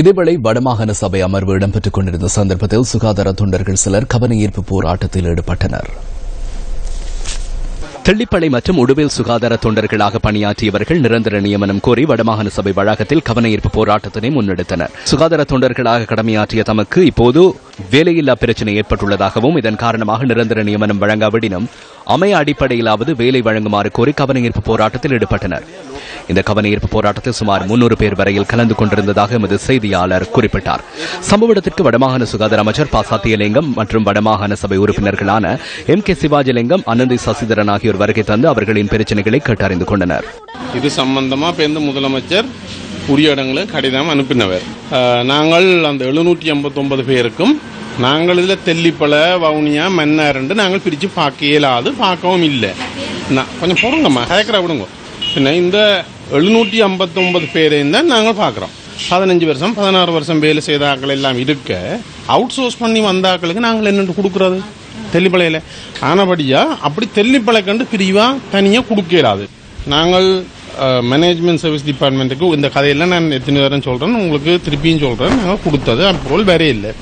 இதேவேளை வடமாகாண சபை அமர்வு இடம்பெற்றுக் கொண்டிருந்த சந்தர்ப்பத்தில் சுகாதார தொண்டர்கள் சிலர் கவனஈர்ப்பு போராட்டத்தில் ஈடுபட்டனர். தெள்ளிப்பளை மற்றும் உடுவேல் சுகாதார தொண்டர்களாக பணியாற்றியவர்கள் நிரந்தர நியமனம் கோரி வடமாகாண சபை வளாகத்தில் கவனஈர்ப்பு போராட்டத்தினை முன்னெடுத்தனர். சுகாதார தொண்டர்களாக கடமையாற்றிய தமக்கு இப்போது வேலையில்லா பிரச்சினை ஏற்பட்டுள்ளதாகவும் இதன் காரணமாக நிரந்தர நியமனம் வழங்காவிடினும் அமைய அடிப்படையிலாவது வேலை வழங்குமாறு கோரி கவனஈர்ப்பு போராட்டத்தில் ஈடுபட்டனர். இந்த கவனஈர்ப்பு போராட்டத்தில் சுமார் முன்னூறு பேர் வரையில் கலந்து கொண்டிருந்ததாக எமது செய்தியாளர் குறிப்பிட்டார். சம்பவ இடத்திற்கு வடமாகாண சுகாதார அமைச்சர் பா சத்தியலிங்கம் மற்றும் வடமாகாண சபை உறுப்பினர்களான எம் கே சிவாஜிலிங்கம் அனந்தி சசிதரன் ஆகியோர் வருகை தந்து அவர்களின் பிரச்சனைகளை கேட்டறிந்து கொண்டனர். இது சம்பந்தமா பேருந்து முதலமைச்சர் உரிய இடங்களுக்கு கடிதம் அனுப்பினவர். நாங்கள் அந்த எழுநூற்றி ஐம்பத்தொன்பது பேருக்கும் நாங்கள் இதில் தெல்லிப்பழ வவுனியா மன்னார்ண்டு நாங்கள் பிரித்து பார்க்க இயலாது பார்க்கவும் இல்லை. நான் கொஞ்சம் போடுங்கம்மா கேட்குற விடுங்க பின்ன இந்த எழுநூற்றி ஐம்பத்தொம்பது பேரையும் தான் நாங்கள் பார்க்குறோம். பதினஞ்சு வருஷம் பதினாறு வருஷம் வேலை செய்த ஆட்கள் எல்லாம் இருக்க அவுட் சோர்ஸ் பண்ணி வந்த ஆக்களுக்கு நாங்கள் என்னென்று கொடுக்குறது? தெல்லிப்பளையில் ஆனபடியாக அப்படி தெல்லிப்பளை கண்டு பிரிவாக தனியாக கொடுக்க இயலாது நாங்கள் மேனேஜ்மெண்ட் சர்வீஸ் டிபார்ட்மெண்ட்டுக்கு இந்த கதையெல்லாம் நான் எத்தனை நேரம் சொல்கிறேன் உங்களுக்கு திருப்பியும் சொல்கிறேன் நாங்கள் கொடுத்தது அப்போல் வேறே இல்லை.